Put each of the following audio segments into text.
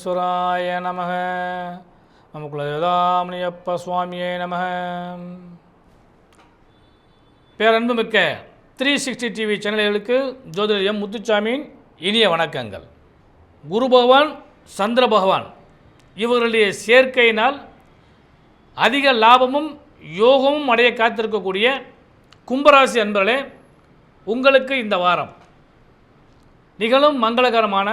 விக்னேஸ்வராய நம நம குலதாமணியப்ப சுவாமியே நமக. பேரன்புமிக்க த்ரீ சிக்ஸ்டி டிவி சேனல்களுக்கு ஜோதிடம் முத்துச்சாமியின் இனிய வணக்கங்கள். குரு பகவான் சந்திர பகவான் இவர்களுடைய சேர்க்கையினால் அதிக லாபமும் யோகமும் அடைய காத்திருக்கக்கூடிய கும்பராசி அன்பர்களே உங்களுக்கு இந்த வாரம் நிகழும் மங்களகரமான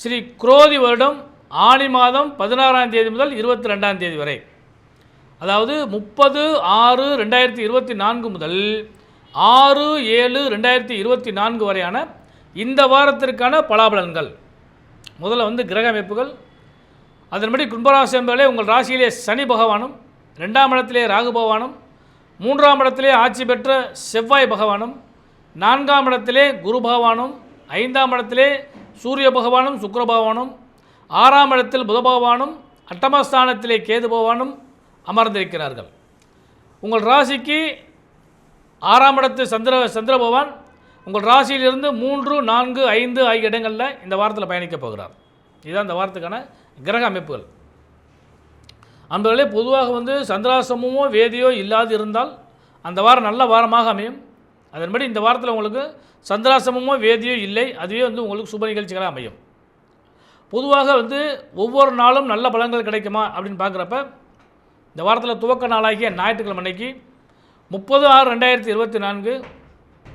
ஸ்ரீ குரோதி வருடம் ஆணி மாதம் பதினாறாம் தேதி முதல் இருபத்தி ரெண்டாம் தேதி வரை. அதாவது முப்பது ஆறு ரெண்டாயிரத்தி இருபத்தி நான்கு முதல் ஆறு ஏழு ரெண்டாயிரத்தி இருபத்தி நான்கு வரையான இந்த வாரத்திற்கான பலாபலன்கள். முதல்ல வந்து கிரக அமைப்புகள். அதன்படி கும்பராசி என்பதிலே உங்கள் ராசியிலே சனி பகவானும் ரெண்டாம் இடத்திலே ராகு பகவானும் மூன்றாம் இடத்திலே ஆட்சி பெற்ற செவ்வாய் பகவானும் நான்காம் இடத்திலே குரு பகவானும் ஐந்தாம் இடத்திலே சூரிய பகவானும் சுக்கர பகவானும் ஆறாம் இடத்தில் புதபகவானும் அட்டமஸ்தானத்திலே கேது பகவானும் அமர்ந்திருக்கிறார்கள். உங்கள் ராசிக்கு ஆறாம் இடத்து சந்திர சந்திர பகவான் உங்கள் ராசியிலிருந்து மூன்று நான்கு ஐந்து ஆகிய இடங்களில் இந்த வாரத்தில் பயணிக்கப் போகிறார். இதுதான் இந்த வாரத்துக்கான கிரக அமைப்புகள். அன்பர்களே பொதுவாக வந்து சந்திராசமோ வேதியோ இல்லாது இருந்தால் அந்த வாரம் நல்ல வாரமாக அமையும். அதன்படி இந்த வாரத்தில் உங்களுக்கு சந்திராசமோ வேதியோ இல்லை. அதுவே வந்து உங்களுக்கு சுப நிகழ்ச்சிகளாக அமையும். பொதுவாக வந்து ஒவ்வொரு நாளும் நல்ல பலன்கள் கிடைக்குமா அப்படின்னு பார்க்குறப்ப இந்த வாரத்தில் துவக்க நாளாகிய ஞாயிற்றுக்கிழமை அன்னைக்கு முப்பது ஆறு ரெண்டாயிரத்தி இருபத்தி நான்கு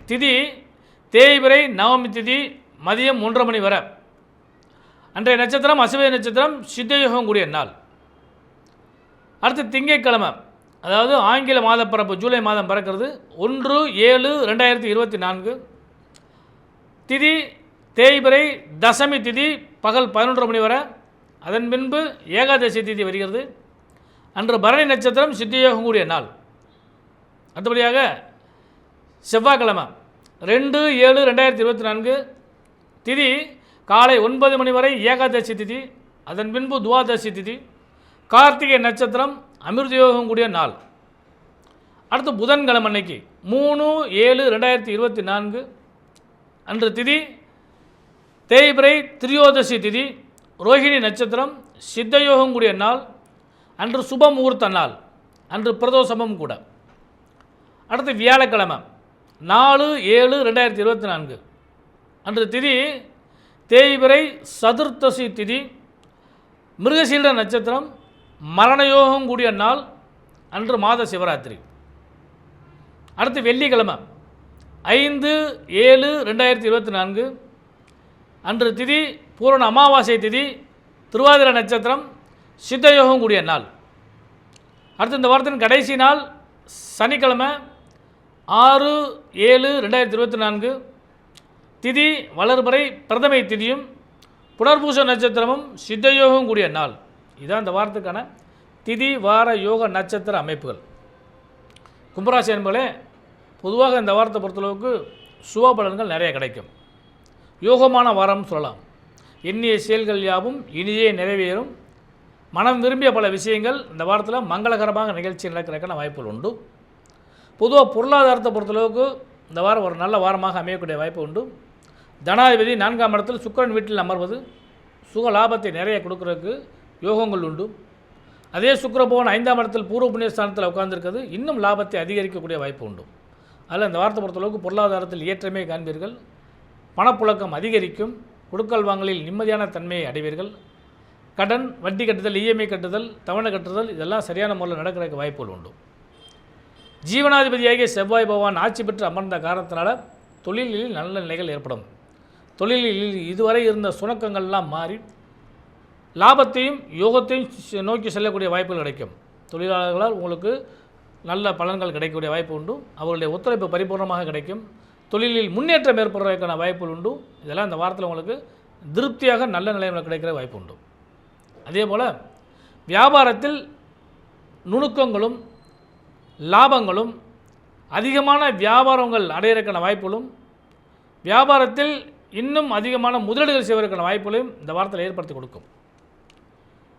திதி தேய்பிரை நவமி திதி மதியம் ஒன்றரை மணி வரை. அன்றைய நட்சத்திரம் அசுவை நட்சத்திரம் சித்தயோகம் கூடிய நாள். அடுத்து திங்கட்கிழமை அதாவது ஆங்கில மாத பிறப்பு ஜூலை மாதம் பிறக்கிறது ஒன்று ஏழு ரெண்டாயிரத்தி இருபத்தி நான்கு. திதி தேய்பிரை தசமி திதி பகல் பதினொன்று மணி வரை. அதன் பின்பு ஏகாதசி திதி வருகிறது. அன்று பரணி நட்சத்திரம் சித்தியோகம் கூடிய நாள். அடுத்தபடியாக செவ்வாய்க்கிழமை ரெண்டு ஏழு ரெண்டாயிரத்தி இருபத்தி நான்கு. திதி காலை ஒன்பது மணி வரை ஏகாதசி திதி. அதன் பின்பு துவாதசி திதி. கார்த்திகை நட்சத்திரம் அமிர்தயோகம் கூடிய நாள். அடுத்து புதன்கிழமை அன்னைக்கு மூணு ஏழு ரெண்டாயிரத்தி இருபத்தி நான்கு. அன்று திதி தேய்பிரை திரியோதசி திதி ரோஹிணி நட்சத்திரம் சித்தயோகம் கூடிய நாள் அன்று சுப முகூர்த்த நாள் அன்று பிரதோஷமும் கூட. அடுத்து வியாழக்கிழமை நாலு ஏழு ரெண்டாயிரத்தி இருபத்தி நான்கு. அன்று திதி தேய்பிரை சதுர்த்தசி திதி மிருகசீல நட்சத்திரம் மரணயோகம் கூடிய நாள் அன்று மாத சிவராத்திரி. அடுத்து வெள்ளிக்கிழமை ஐந்து ஏழு ரெண்டாயிரத்தி இருபத்தி நான்கு அன்று திதி பூரண அமாவாசை திதி திருவாதிரை நட்சத்திரம் சித்தயோகம் கூடிய நாள். அடுத்து இந்த வாரத்தின் கடைசி நாள் சனிக்கிழமை ஆறு ஏழு ரெண்டாயிரத்தி இருபத்தி நான்கு. திதி வளர்பறை பிரதமை திதியும் புனர்பூச நட்சத்திரமும் சித்தயோகம் கூடிய நாள். இதுதான் இந்த வாரத்துக்கான திதி வார யோக நட்சத்திர அமைப்புகள். கும்பராசி என்பதே பொதுவாக இந்த வாரத்தை பொறுத்தளவுக்கு சுப பலன்கள் நிறைய கிடைக்கும். யோகமான வாரம் சொல்லலாம். எண்ணிய செயல்கள் யாவும் இனியே நிறைவேறும். மனம் விரும்பிய பல விஷயங்கள் இந்த வாரத்தில் மங்களகரமாக நிகழ்ச்சி நடக்கிறதுக்கான வாய்ப்புகள் உண்டு. பொதுவாக பொருளாதாரத்தை பொறுத்தளவுக்கு இந்த வாரம் ஒரு நல்ல வாரமாக அமையக்கூடிய வாய்ப்பு உண்டு. ஜனாதிபதி நான்காம் இடத்தில் சுக்கரன் வீட்டில் அமர்வது சுக லாபத்தை நிறைய கொடுக்கறதுக்கு யோகங்கள் உண்டு. அதே சுக்கிரபவன் ஐந்தாம் இடத்தில் பூர்வ புண்ணியஸ்தானத்தில் உட்கார்ந்துருக்கிறது. இன்னும் லாபத்தை அதிகரிக்கக்கூடிய வாய்ப்பு உண்டு. அதில் இந்த வாரத்தை பொறுத்தளவுக்கு பொருளாதாரத்தில் ஏற்றமே காண்பீர்கள். பணப்புழக்கம் அதிகரிக்கும். கொடுக்கல் வாங்கலில் நிம்மதியான தன்மையை அடைவீர்கள். கடன் வட்டி கட்டுதல் இஎம்ஐ கட்டுதல் தவணை கட்டுதல் இதெல்லாம் சரியான முறையில் நடக்கிறதுக்கு வாய்ப்புகள் உண்டு. ஜீவனாதிபதியாகிய செவ்வாய் பகவான் ஆட்சி பெற்று அமர்ந்த காரணத்தினால தொழிலில் நல்ல நிலைகள் ஏற்படும். தொழிலில் இதுவரை இருந்த சுணக்கங்கள்லாம் மாறி லாபத்தையும் யோகத்தையும் நோக்கி செல்லக்கூடிய வாய்ப்புகள் கிடைக்கும். தொழிலாளர்களால் உங்களுக்கு நல்ல பலன்கள் கிடைக்கக்கூடிய வாய்ப்பு உண்டு. அவர்களுடைய ஒத்துழைப்பு பரிபூர்ணமாக கிடைக்கும். தொழிலில் முன்னேற்றம் ஏற்படுறதுக்கான வாய்ப்புகள் உண்டு. இதெல்லாம் இந்த வாரத்தில் உங்களுக்கு திருப்தியாக நல்ல நிலைமையில் கிடைக்கிற வாய்ப்பு உண்டு. அதே போல் வியாபாரத்தில் நுணுக்கங்களும் லாபங்களும் அதிகமான வியாபாரங்கள் அடையிறதுக்கான வாய்ப்புகளும் வியாபாரத்தில் இன்னும் அதிகமான முதலீடுகள் செய்வதற்கான வாய்ப்புகளையும் இந்த வாரத்தில் ஏற்படுத்தி கொடுக்கும்.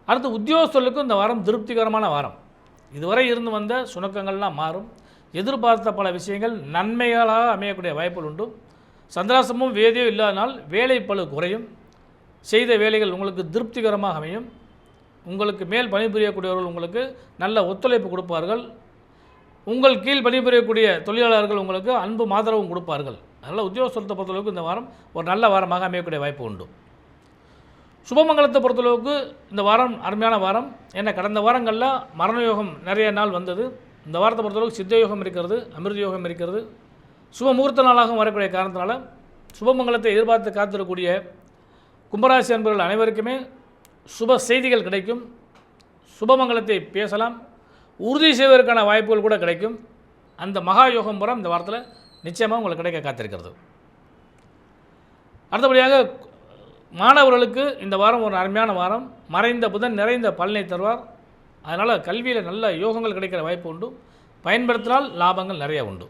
அடுத்து உத்தியோகஸ்தர்களுக்கும் இந்த வாரம் திருப்திகரமான வாரம். இதுவரை இருந்து வந்த சுணக்கங்கள்லாம் மாறும். எதிர்பார்த்த பல விஷயங்கள் நன்மைகளாக அமையக்கூடிய வாய்ப்புகள் உண்டு. சந்திராசமும் வேதியோ இல்லாதனால் வேலை பளு குறையும். செய்த வேலைகள் உங்களுக்கு திருப்திகரமாக அமையும். உங்களுக்கு மேல் பணிபுரியக்கூடியவர்கள் உங்களுக்கு நல்ல ஒத்துழைப்பு கொடுப்பார்கள். உங்கள் கீழ் பணிபுரியக்கூடிய தொழிலாளர்கள் உங்களுக்கு அன்பு ஆதரவும் கொடுப்பார்கள். அதனால் உத்தியோகத்தை பொறுத்தளவுக்கு இந்த வாரம் ஒரு நல்ல வாரமாக அமையக்கூடிய வாய்ப்பு உண்டு. சுபமங்கலத்தை பொறுத்தளவுக்கு இந்த வாரம் அருமையான வாரம். ஏன்னா கடந்த வாரங்களில் மரண யோகம் நிறைய நாள் வந்தது. இந்த வாரத்தை பொறுத்தளவுக்கு சித்த யோகம் இருக்கிறது அமிர்த யோகம் இருக்கிறது. சுப முகூர்த்த நாளாகவும் வரக்கூடிய காரணத்தினால சுபமங்கலத்தை எதிர்பார்த்து காத்திருக்கக்கூடிய கும்பராசி அன்பர்கள் அனைவருக்குமே சுப செய்திகள் கிடைக்கும். சுபமங்கலத்தை பேசலாம். உறுதி செய்வதற்கான வாய்ப்புகள் கூட கிடைக்கும். அந்த மகா யோகம் புறம் இந்த வாரத்தில் நிச்சயமாக உங்களுக்கு கிடைக்க காத்திருக்கிறது. அடுத்தபடியாக மாணவர்களுக்கு இந்த வாரம் ஒரு அருமையான வாரம். மறைந்த புதன் நிறைந்த பலனை தருவார். அதனால் கல்வியில் நல்ல யோகங்கள் கிடைக்கிற வாய்ப்பு உண்டு. பயன்படுத்தினால் லாபங்கள் நிறைய உண்டு.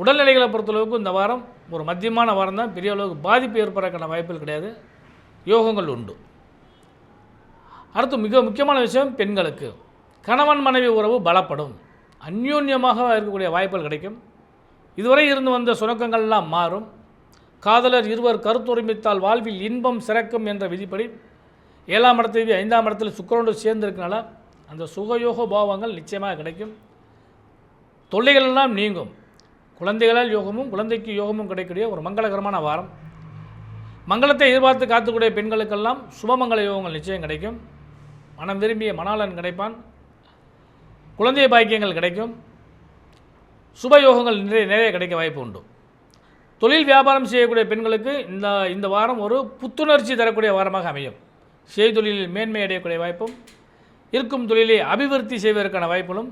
உடல்நிலைகளை பொறுத்தளவுக்கு இந்த வாரம் ஒரு மத்தியமான வாரம் தான். பெரிய அளவுக்கு பாதிப்பு ஏற்படுறதுக்கான வாய்ப்புகள் கிடையாது. யோகங்கள் உண்டு. அடுத்து மிக முக்கியமான விஷயம் பெண்களுக்கு. கணவன் மனைவி உறவு பலப்படும். அந்யோன்யமாக இருக்கக்கூடிய வாய்ப்புகள் கிடைக்கும். இதுவரை இருந்து வந்த சுணக்கங்கள்லாம் மாறும். காதலர் இருவர் கருத்துரிமித்தால் வாழ்வில் இன்பம் சிறக்கும் என்ற விதிப்படி ஏழாம் இடத்துல ஐந்தாம் இடத்துல சுக்கரோடு சேர்ந்துருக்கனால அந்த சுகயோக பாவங்கள் நிச்சயமாக கிடைக்கும். தொல்லைகள் எல்லாம் நீங்கும். குழந்தைகளால் யோகமும் குழந்தைக்கு யோகமும் கிடைக்கக்கூடிய ஒரு மங்களகரமான வாரம். மங்களத்தை எதிர்பார்த்து காத்துக்கூடிய பெண்களுக்கெல்லாம் சுபமங்கள யோகங்கள் நிச்சயம் கிடைக்கும். மனம் விரும்பிய மணாளன் கிடைப்பான். குழந்தை பாக்கியங்கள் கிடைக்கும். சுபயோகங்கள் நிறைய நிறைய கிடைக்க வாய்ப்பு உண்டு. தொழில் வியாபாரம் செய்யக்கூடிய பெண்களுக்கு இந்த இந்த வாரம் ஒரு புத்துணர்ச்சி தரக்கூடிய வாரமாக அமையும். செய்தொழிலில் மேன்மை அடையக்கூடிய வாய்ப்பும் இருக்கும் தொழிலை அபிவிருத்தி செய்வதற்கான வாய்ப்புகளும்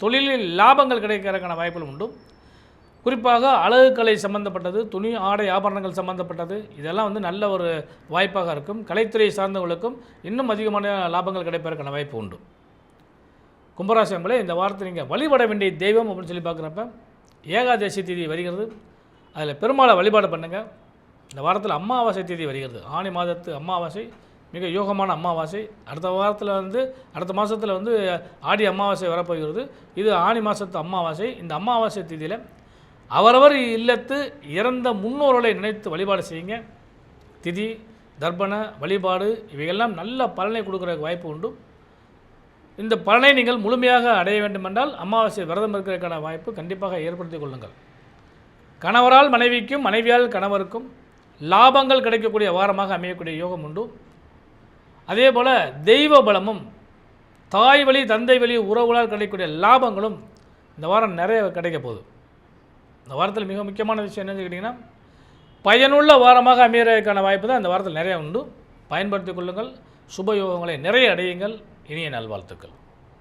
தொழிலில் லாபங்கள் கிடைக்கிறதுக்கான வாய்ப்புகளும் உண்டு. குறிப்பாக அழகுக்கலை சம்பந்தப்பட்டது துணி ஆடை ஆபரணங்கள் சம்பந்தப்பட்டது இதெல்லாம் வந்து நல்ல ஒரு வாய்ப்பாக இருக்கும். கலைத்துறை சார்ந்தவர்களுக்கும் இன்னும் அதிகமான லாபங்கள் கிடைப்பதற்கான வாய்ப்பு உண்டு. கும்பராசி அம்பளே இந்த வாரத்தை நீங்கள் வழிபட வேண்டிய தெய்வம் அப்படின்னு சொல்லி பார்க்குறப்ப ஏகாதசி தேதி வருகிறது. அதில் பெருமாளை வழிபாடு பண்ணுங்கள் இந்த வாரத்தில் அமாவாசை தேதி வருகிறது. ஆணி மாதத்து அமாவாசை மிக யோகமான அமாவாசை. அடுத்த வாரத்தில் வந்து அடுத்த மாதத்தில் வந்து ஆடி அமாவாசை வரப்போகிறது. இது ஆணி மாதத்து அமாவாசை. இந்த அமாவாசை தேதியில் அவரவர் இல்லத்து இறந்த முன்னோர்களை நினைத்து வழிபாடு செய்யுங்க. திதி தர்ப்பண வழிபாடு இவையெல்லாம் நல்ல பலனை கொடுக்குற வாய்ப்பு உண்டு. இந்த பலனை நீங்கள் முழுமையாக அடைய வேண்டுமென்றால் அமாவாசை விரதம் இருக்கிறதுக்கான வாய்ப்பு கண்டிப்பாக ஏற்படுத்திக் கொள்ளுங்கள். கணவரால் மனைவிக்கும் மனைவியால் கணவருக்கும் லாபங்கள் கிடைக்கக்கூடிய வாரமாக அமையக்கூடிய யோகம் உண்டு. அதே போல் தெய்வ பலமும் தாய் வழி தந்தை வழி உறவுகளால் கிடைக்கக்கூடிய லாபங்களும் இந்த வாரம் நிறைய கிடைக்க போகுது. இந்த வாரத்தில் மிக முக்கியமான விஷயம் என்னன்னு கேட்டிங்கன்னா பயனுள்ள வாரமாக அமையறதுக்கான வாய்ப்பு தான் இந்த வாரத்தில் நிறைய உண்டு. பயன்படுத்திக் கொள்ளுங்கள். சுபயோகங்களை நிறைய அடையுங்கள். இனிய நல்வாழ்த்துக்கள்.